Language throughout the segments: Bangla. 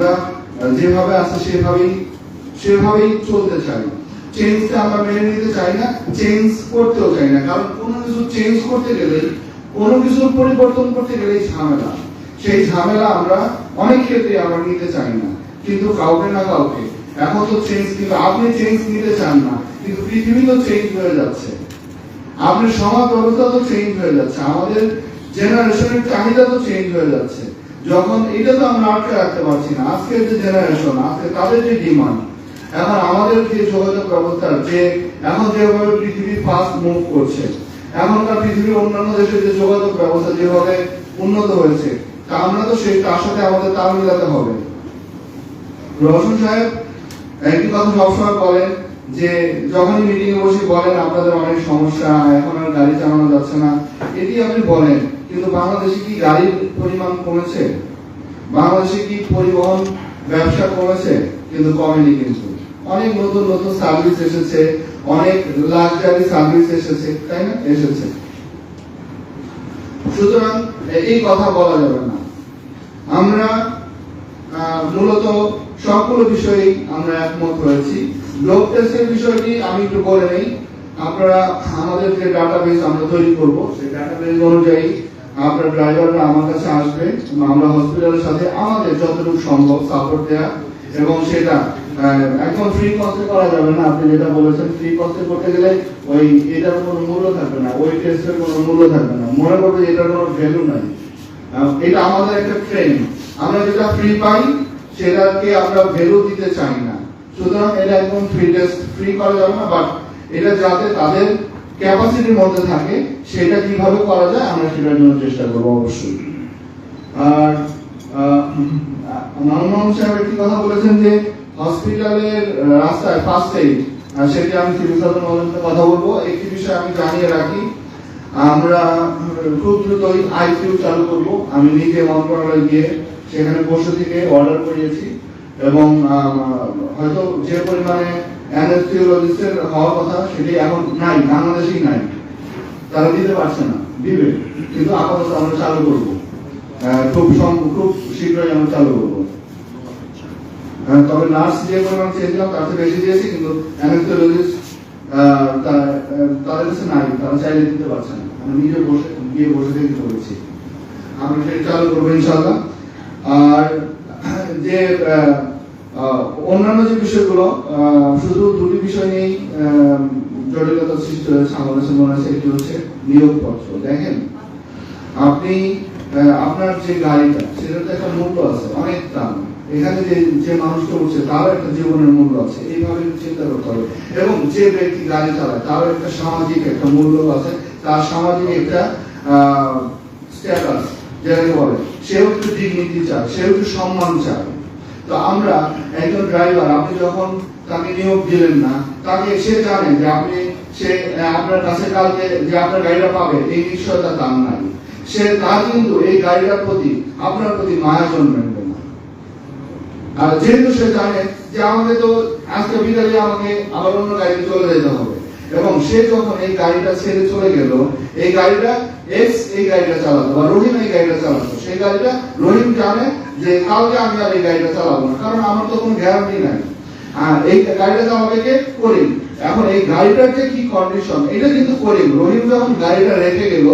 আমরা যেভাবে আছে সেভাবেই সেভাবেই চলতে চাই। চেঞ্জটা আমরা মেনে নিতে চাই না চেঞ্জ করতেও চাই না। কারণ কোনো কিছু চেঞ্জ করতে কোনো কিছুর পরিবর্তন করতে ঝামেলা। সেই ঝামেলা আমরা অনেক ক্ষেত্রে আমরা নিতে চাই না। কিন্তু কাউকে না কাউকে। এখন তো চেঞ্জ কিন্তু আপনি চেঞ্জ নিতে চান না, কিন্তু পৃথিবী তো চেঞ্জ হয়ে যাচ্ছে। আপনার সমাজ ব্যবস্থা তো চেঞ্জ হয়ে যাচ্ছে। আমাদের জেনারেশনের চাহিদা তো চেঞ্জ হয়ে যাচ্ছে। যখন এটা তো আমরা আটকে রাখতে পারছি না আজকের যে জেনারেশন আজকে তাদের যে ডিমান্ড এখন আমাদের যে যোগাযোগ ব্যবস্থা যে এখন যেভাবে পৃথিবী ফাস্ট মুভ করছে, এখনকার পৃথিবীর অন্যান্য দেশের যে যোগাযোগ ব্যবস্থা যেভাবে উন্নত হয়েছে, তা আমরা তো সেই, তার সাথে আমাদের তাল মিলাতে হবে। রোশন সাহেব, একটি কথা সবসময় বলেন যে, যখনই মিটিং এ বসে বলেন, আপনাদের অনেক সমস্যা, এখন আর গাড়ি চালানো যাচ্ছে না, এটি আপনি বলেন। কিন্তু বাংলাদেশে কি গাড়ির পরিমাণ কমেছে? বাংলাদেশে কি পরিবহন ব্যবসা কমেছে? কিন্তু কমেনি কিন্তু। অনেক নতুন নতুন সার্ভিস এসেছে, অনেক লাক্সারি সার্ভিস এসেছে, তাই না? এসেছে। সুতরাং এই কথা বলা যাবে না। আমরা মূলত সবগুলো বিষয়েই আমরা একমত হয়েছি। ব্লক টেস্টের বিষয়টি আমি একটু বলে নেই। আপনারা আমাদের যে ডাটাবেস আমরা তৈরি করব। সেই ডাটাবেস অনুযায়ী আপনার ড্রাইভাররা আমার কাছে আসবে, আমরা হসপিটালের সাথে আমাদের যতটুকু সম্ভব সাপোর্ট দেওয়া এবং সেটা একদম ফ্রি কস্টে করা যাবে না। আপনি যেটা বলেছেন ফ্রি কস্টে করতে গেলে ওই এটার কোনো মূল্য থাকবে না, ওই টেস্টের কোনো মূল্য থাকবে না। মনে করবে এটার কোনো ভ্যালু নাই। এটা আমাদের একটা ট্রেন আমরা যেটা ফ্রি পাই, সেটাকে আমরা ভ্যালু দিতে চাই না। সুতরাং এটা একদম ফ্রি টেস্ট ফ্রি করা যাবে না। বাট এটা যাতে তাদের ক্যাপাসিটির মধ্যে থাকে, সেটা কীভাবে করা যায় আমরা সেটার জন্য চেষ্টা করব অবশ্যই। আর মানমোহন সাহেব একটি কথা বলেছেন যে, হসপিটালের রাস্তায় ফার্স্ট এইড সেটি আমি সিভিল সার্জন মহলের কথা বলব। একটি বিষয় আমি জানিয়ে রাখি, আমরা খুব দ্রুতই আইসিইউ চালু করব। আমি নিজে মন্ত্রণালয়ে গিয়ে সেখানে বসে থেকে অর্ডার করিয়েছি এবং হয়তো যে পরিমাণে অ্যানেস্থিওলজিস্টের হওয়ার কথা সেটি এখন নাই, বাংলাদেশেই নাই। তারা দিতে পারছে না, দিবে। কিন্তু আপাতত আমরা চালু করব। খুব খুব শীঘ্রই আমরা চালু করব। তবে নার্স যে পরিমাণ চেয়েছিলাম তার থেকে বেশি দিয়েছি কিন্তু অ্যানেস্থিওলজিস্ট তাদের কাছে নাই, তারা চাইলে দিতে পারছে না। আমি নিজে বসে, গিয়ে বসে থেকে করেছি আমরা সেটা চালু করব ইনশাল্লাহ আর যে অন্যান্য যে বিষয়গুলো শুধু দুটি বিষয় নিয়েই জটিলতা সৃষ্টি হয়েছে আমার মনে হচ্ছে একটি হচ্ছে নিয়োগপত্র। দেখেন, আপনি আপনার যে গাড়িটা, সেটার তো একটা মূল্য আছে, অনেক দাম। এখানে যে যে মানুষটা উঠছে, তারও একটা জীবনের মূল্য আছে। এইভাবে চিন্তা করতে হবে। এবং যে ব্যক্তি গাড়ি চালায়, তারও একটা সামাজিক একটা মূল্য আছে, তার সামাজিক একটা স্ট্যাটাস যেটাকে বলে, সেও একটু ডিগনিটি চায়, সেও একটু সম্মান চায়। তো আমরা একজন ড্রাইভার আপনি যখন তাকে নিয়োগ দিলেন না, তাকে সে জানে যে আপনি সে আপনার কাছে কালকে যে আপনার গাড়িটা পাবে, এই নিশ্চয়তা তার নাই। সে, তার কিন্তু এই গাড়িটার প্রতি, আপনার প্রতি মায়া জন্মাবে না। আর যেহেতু সে জানে যে আমাকে তো আজকে বিকালে আমাকে আবার অন্য গাড়িতে চলে যেতে হবে, এবং সে যখন এই গাড়িটা ছেড়ে চলে গেল, এই গাড়িটা এক্স এই গাড়িটা বা রহিম এই গাড়িটা সেই গাড়িটা রহিম জানে যে কালকে আমি আর এই গাড়িটা চালাবো না, কারণ আমার তো কোনো গ্যারান্টি নাই। আর এই গাড়িটা চালাবে কে? করিম। এখন এই গাড়িটার যে কি কন্ডিশন এটা কিন্তু করিম। রহিম যখন গাড়িটা রেখে গেল,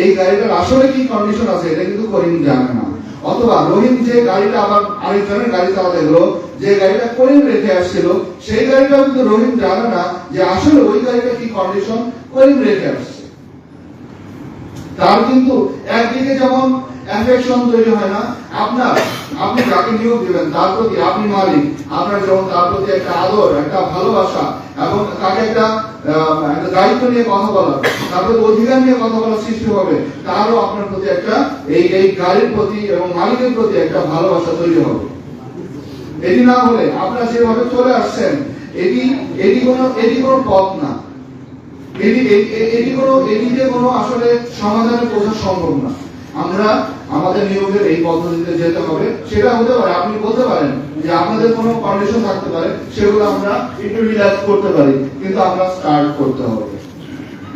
এই গাড়িটার আসলে কি কন্ডিশন আছে, এটা কিন্তু করিম জানে না। অথবা রহিম যে গাড়িটা আবার আরেকজনের গাড়ি চালাতে গেলো, যে গাড়িটা করিম রেখে আসছিল, সেই গাড়িটাও কিন্তু রহিম জানে না যে আসলে ওই গাড়িটা কি কন্ডিশন করিম রেখে আসছে। তার কিন্তু একদিকে যেমন অ্যাফেকশন তৈরি হয় না, আপনার, আপনি যাকে নিয়োগ দিবেন, তার প্রতি আপনি মালিক। আপনার যেমন তার প্রতি একটা আদর, একটা ভালোবাসা, এবং তাকে একটা দায়িত্ব নিয়ে কথা বলা, তার প্রতি অধিকার নিয়ে কথা বলার সৃষ্টি হবে, তারও আপনার প্রতি একটা, এই এই গাড়ির প্রতি এবং মালিকের প্রতি একটা ভালোবাসা তৈরি হবে। এটি না হলে আপনারা যেভাবে চলে আসছেন। এটি এটি কোনো এটি কোনো পথ না। এটি এটি কোনো, এটিতে কোনো আসলে সমাধানে পৌঁছা সম্ভব না। আমরা আমাদের নিয়োগের এই পদ্ধতিতে যেতে হবে, সেটা হতে পারে, আপনি বলতে পারেন যে আপনাদের কোনো কন্ডিশন থাকতে পারে, সেগুলো আমরা একটু রিল্যাক্স করতে পারি, কিন্তু আমরা স্টার্ট করতে হবে।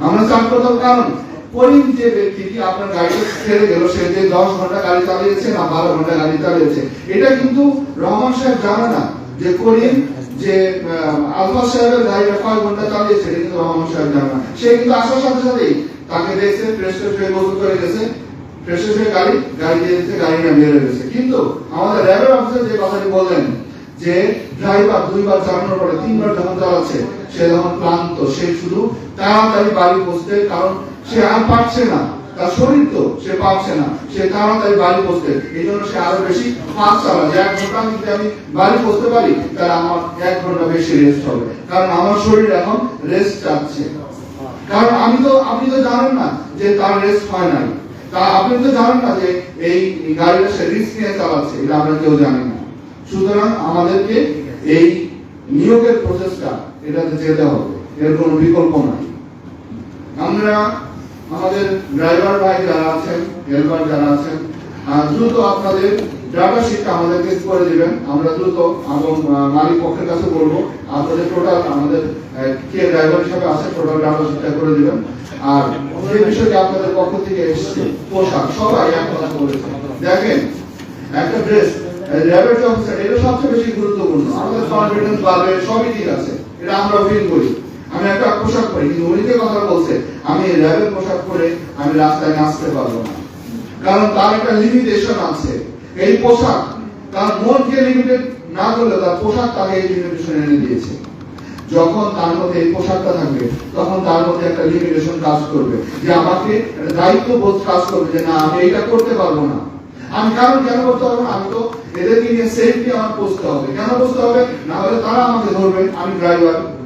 আমরা স্টার্ট করতে হবে কারণ করিম যে ব্যক্তিটি আপনার গাড়িটা ছেড়ে গেল, সে যে দশ ঘণ্টা গাড়ি চালিয়েছে না বারো ঘণ্টা গাড়ি চালিয়েছে, এটা কিন্তু রহমান সাহেব জানে না যে করিম যে আলফা সাহেবের গাড়িটা কয় ঘণ্টা চালিয়েছে, কিন্তু রহমান সাহেব জানে সে কিন্তু আসার সাথে সাথেই তাকে দেখছে ফ্রেশ হয়ে গোসল করে গেছে হয়ে গাড়ি গাড়ি গাড়ি কিন্তু আমাদের র্যাবের অফিসার যে কথাটি বললেন, যে ড্রাইভার দুইবার চালানোর পরে তিনবার যখন চালাচ্ছে, সে যখন ক্লান্ত, সে শুধু তাড়াতাড়ি বাড়ি পৌঁছতে, কারণ সে আর পারছে না। তার শরীর তো সে পারছে না, সে তাড়াতাড়ি বাড়ি পৌঁছতে এই জন্য সে আরও বেশি ফাস্ট চালায়। যে এক ঘণ্টা যদি আমি বাড়ি পৌঁছতে পারি, তাহলে আমার এক ঘণ্টা বেশি রেস্ট হবে। কারণ আমার শরীর এখন রেস্ট চাচ্ছে। কারণ আমি তো, আপনি তো জানেন না যে তার রেস্ট হয় নাই। তা আপনি তো জানেন না যে এই গাড়িটা সে রিস্ক নিয়ে চালাচ্ছে, এটা আমরা কেউ জানি না। সুতরাং আমাদেরকে এই নিয়োগের প্রসেসটা এটাতে যেতে হবে। এর কোনো বিকল্প নাই। আমরা আমাদের ড্রাইভার ভাই যারা আছেন হেল্পার যারা আছেন দ্রুত আপনাদের ড্রাইভার শিটটা আমাদেরকে করে দিবেন। আমরা দ্রুত এবং মালিক পক্ষের কাছে বলব, আপনাদের টোটাল আমাদের কে ড্রাইভার হিসাবে আছে টোটাল ড্রাইভার শিটটা করে দিবেন। আর যে বিষয়টি আপনাদের পক্ষ থেকে এসেছে, পোশাক, সবাই এক কথা বলেছে দেখেন, একটা ড্রেস র্যাবের এটা সবচেয়ে বেশি গুরুত্বপূর্ণ। আমাদের কনফিডেন্স বাড়বে সবই ঠিক আছে, এটা আমরা ফিল করি। আমি একটা পোশাক পরি, কিন্তু উনি যে কথা বলছে, আমি র্যাবের পোশাক পরে আমি রাস্তায় নাচতে পারব না। কারণ তার একটা লিমিটেশন আছে। এই পোশাক, তার মনকে লিমিটেড না করলে তার পোশাক তাকে এই লিমিটেশন এনে দিয়েছে। যখন তার মধ্যে এই পোশাকটা থাকবে, তখন তার মধ্যে একটা লিমিটেশন কাজ করবে। যে আমাকে দায়িত্ব বোধ কাজ করবে যে না, আমি এটা করতে পারব না। আমি কারণ কেন করতে পারব না? আমি তো এদেরকে নিয়ে সেফটি আমার পৌঁছতে হবে। কেন পৌঁছতে হবে? না হলে তারা আমাকে ধরবে, আমি ড্রাইভার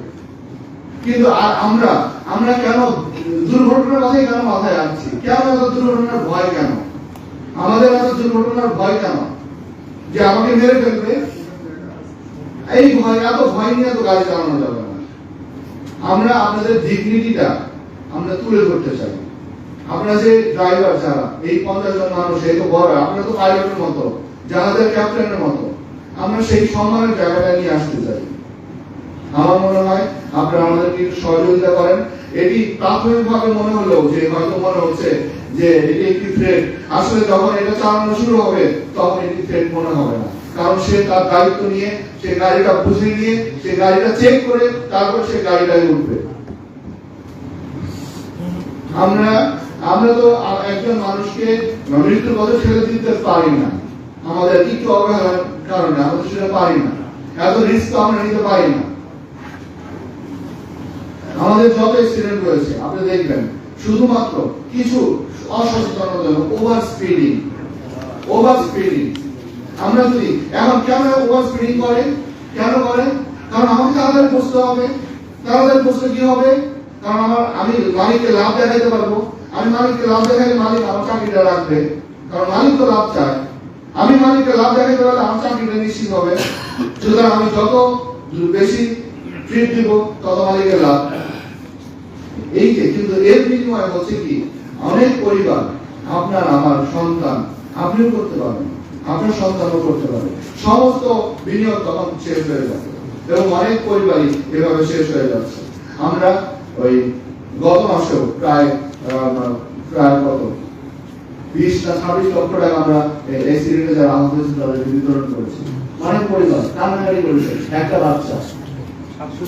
কিন্তু আমরা আমরা কেন দুর্ঘটনার কথাই কেন মাথায় আনছি? কেন এত দুর্ঘটনার ভয় কেন? আমাদের এত দুর্ঘটনার ভয় কেন? যে আমাকে মেরে ফেলবে? এই ভয়, এত ভয় নিয়ে তো গাড়ি চালানো যাবে না। আমরা আপনাদের ডিগনিটিটা আমরা তুলে ধরতে চাই। আমরা যে ড্রাইভার যারা, এই পঞ্চাশ জন মানুষ, এই তো বড় আমরা তো পাইলটের মতো, জাহাজের ক্যাপ্টেনের মতো, আমরা সেই সম্মানের জায়গাটা নিয়ে আসতে চাই। আমার মনে হয় আপনারা আমাদেরকে সহযোগিতা করেন। এটি প্রাথমিকভাবে মনে হলেও যে হয়তো মনে হচ্ছে যে এটি একটি থ্রেট আসলে যখন এটা চালানো শুরু হবে, তখন এটি থ্রেট মনে হবে না। কারণ সে তার দায়িত্ব নিয়ে, সে গাড়িটা বুঝে নিয়ে, সে গাড়িটা চেক করে, তারপর সে গাড়িটায় উঠবে। আমরা আমরা তো একজন মানুষকে মৃত্যুর পথে ঠেলে দিতে পারি না। আমাদের একটু অবহেলার কারণে, আমরা সেটা পারি না। এত রিস্ক তো আমরা নিতে পারি না। আমাদের যত অ্যাক্সিডেন্ট রয়েছে, আপনি দেখবেন, শুধুমাত্র কিছু অসচেতনতার ওভার স্পিডিং ওভার স্পিডিং আমরা যদি, এখন কেন ওভার স্পিডিং করে? কেন করে? কারণ আমাকে তাড়াতাড়ি পৌঁছতে হবে। তাড়াতাড়ি পৌঁছতে কি হবে? কারণ আমার, আমি মালিককে লাভ দেখাইতে পারব। আমি মালিককে লাভ দেখাইলে মালিক আমার চাকরিটা রাখবে। কারণ মালিক তো লাভ চায়। আমি মালিককে লাভ দেখাইতে পারলে আমার চাকরিটা নিশ্চিত হবে। সুতরাং আমি যত বেশি ট্রিট দিব তত মালিকের লাভ এই যে, কিন্তু এর বিনিময়ে হচ্ছে কি, অনেক পরিবার আপনার আমার সন্তান, আপনিও করতে পারবেন, আপনার সন্তানও করতে পারবে সমস্ত বিনিয়োগ তখন শেষ হয়ে যাবে এবং অনেক পরিবারই এভাবে শেষ হয়ে যাচ্ছে। আমরা ওই গত মাসেও প্রায় প্রায় কত? বিশ ছাব্বিশ লক্ষ টাকা আমরা অ্যাক্সিডেন্টে যারা আহত হয়েছে তাদেরকে বিতরণ করেছি। অনেক পরিবার, কান্নাকাটি করেছে, একটা বাচ্চা।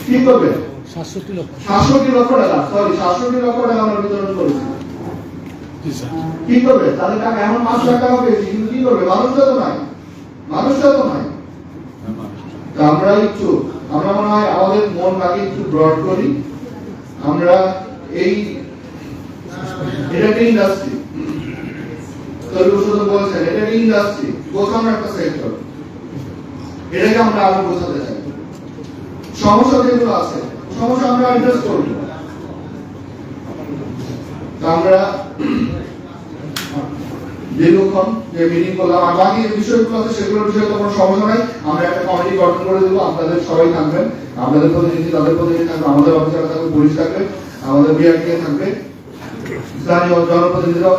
কি করবে? সাতষট্টি লক্ষ। সাতষট্টি লক্ষ টাকা সরি সাতষট্টি লক্ষ টাকা আমরা বিতরণ করেছি। কি করবে? তাদের টাকা এমন লাখ টাকা পেয়েছি কিন্তু কি করবে? মানুষটা তো নাই মানুষটা তো নাই। আমরা একটু আমরা মনে হয় আমাদের মন আগে একটু ব্রড করি। আমরা এই এটা একটা ইন্ডাস্ট্রি তৈরি বলছেন এটা ইন্ডাস্ট্রি গোছানো একটা সেক্টর এটাকে আমরা আরও বোঝাতে সমস্যা যেগুলো আছে, সমস্যা আমরা অ্যাড্রেস করব। আমরা দীর্ঘক্ষণ যে মিটিং করলাম, আর বাকি যে বিষয়গুলো আছে বিষয়ে তো কোনো সমস্যা নাই। আমরা একটা কমিটি গঠন করে দেবো, আপনাদের সবাই থাকবেন, আপনাদের প্রতিনিধি, তাদের প্রতিনিধি থাকবে, আমাদের অফিসার থাকবে পুলিশ থাকবে, আমাদের বিআরটি থাকবে, স্থানীয় জনপ্রতিনিধিরাও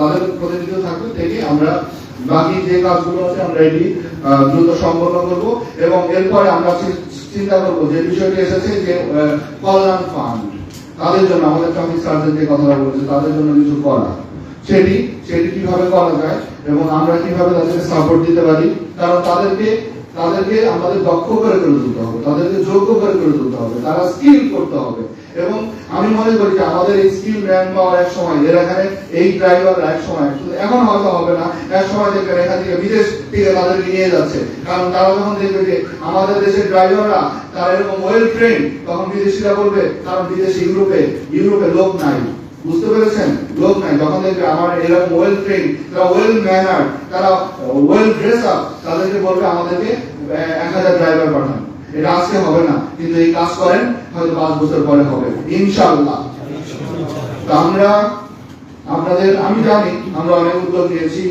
তাদের প্রতিনিধিও থাকবে থেকে আমরা বাকি যে কাজগুলো আছে আমরা এটি দ্রুত সম্পন্ন করব এবং এরপরে আমরা চিন্তা করব যে বিষয়টি এসেছে যে কল্যাণ ফান্ড তাদের জন্য, আমাদের ট্রাফিক সার্জন যে কথাটা বলেছে, তাদের জন্য কিছু করা। সেটি সেটি কীভাবে করা যায় এবং আমরা কীভাবে তাদেরকে সাপোর্ট দিতে পারি, কারণ তাদেরকে তাদেরকে আমাদের দক্ষ করে করে তুলতে হবে, তাদেরকে যোগ্য করে করে তুলতে হবে, তারা স্কিল করতে হবে। এবং আমি মনে করি যে আমাদের এই স্কিল ম্যান পাওয়ার এক সময় এর এখানে, এই ড্রাইভার এক সময়। এখন হয়তো হবে না, এক সময় দেখবেন এখান থেকে বিদেশ থেকে তাদেরকে নিয়ে যাচ্ছে। কারণ তারা যখন দেখবে যে আমাদের দেশের ড্রাইভাররা তারা এরকম ওয়েল ট্রেন তখন বিদেশিরা বলবে, কারণ বিদেশে ইউরোপে ইউরোপে লোক নাই। বুঝতে পেরেছেন? লোক নাই। যখন দেখবে আমার এরকম ওয়েল ট্রেন তারা ওয়েল ম্যানার তারা ওয়েল ড্রেস আপ তাদেরকে বলবে আমাদেরকে এক হাজার ড্রাইভার পাঠান। এটা আজকে হবে না, কিন্তু এই কাজ করেন, হয়তো পাঁচ বছর পরে হবে। ইনশাআল্লাহ। আমরা, আপনাদের, আমি জানি, আমরা অনেক উদ্যোগ নিয়েছি,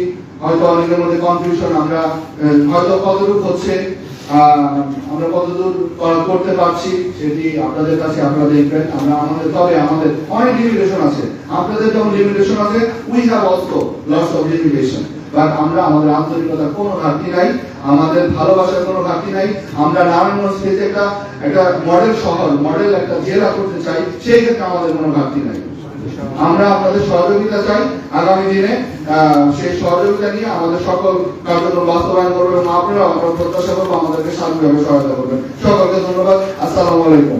হয়তো অনেকের মধ্যে কনফিউশন আমরা হয়তো কতটুকু হচ্ছে আমরা কতদূর করতে পারছি, সেটি আপনাদের কাছে আপনারা দেখবেন, আমরা আমাদের, তবে আমাদের অনেক লিমিটেশন আছে। আপনাদের যেমন লিমিটেশন আছে we have also lots of limitation but আমরা আমাদের আন্তরিকতার কোনো ঘাটতি নাই, আমাদের ভালোবাসার কোনো ঘাটতি নাই। আমরা নারায়ণগঞ্জ থেকে একটা একটা মডেল শহর মডেল একটা জেলা করতে চাই, সেই ক্ষেত্রে আমাদের কোনো ঘাটতি নাই। আমরা আপনাদের সহযোগিতা চাই আগামী দিনে সেই সহযোগিতা নিয়ে আমাদের সকল কার্যক্রম বাস্তবায়ন করব এবং আপনারা আমরা প্রত্যাশা করব আমাদেরকে সার্বিকভাবে সহায়তা করবেন। সকলকে ধন্যবাদ। আসসালামু আলাইকুম।